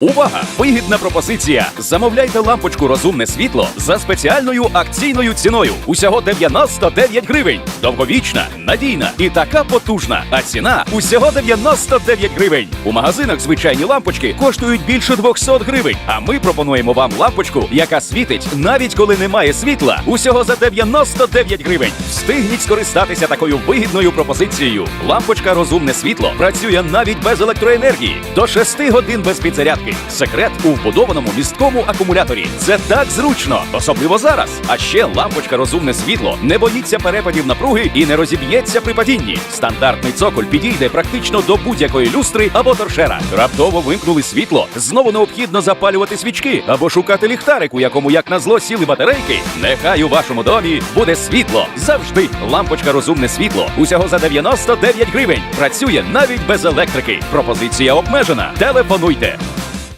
Увага! Вигідна пропозиція! Замовляйте лампочку розумне світло за спеціальною акційною ціною. Усього 99 гривень. Довговічна, надійна і така потужна. А ціна усього 99 гривень. У магазинах звичайні лампочки коштують більше 200 гривень. А ми пропонуємо вам лампочку, яка світить навіть коли немає світла. Усього за 99 гривень. Встигніть скористатися такою вигідною пропозицією. Лампочка розумне світло працює навіть без електроенергії. До 6 годин без підзарядки. Секрет у вбудованому місткому акумуляторі. Це так зручно, особливо зараз. А ще лампочка розумне світло не боїться перепадів напруги і не розіб'ється при падінні. Стандартний цоколь підійде практично до будь-якої люстри або торшера. Раптово вимкнули світло. Знову необхідно запалювати свічки або шукати ліхтарик, у якому як назло сіли батарейки. Нехай у вашому домі буде світло. Завжди лампочка розумне світло. Усього за 99 гривень. Працює навіть без електрики. Пропозиція обмежена. Телефонуйте.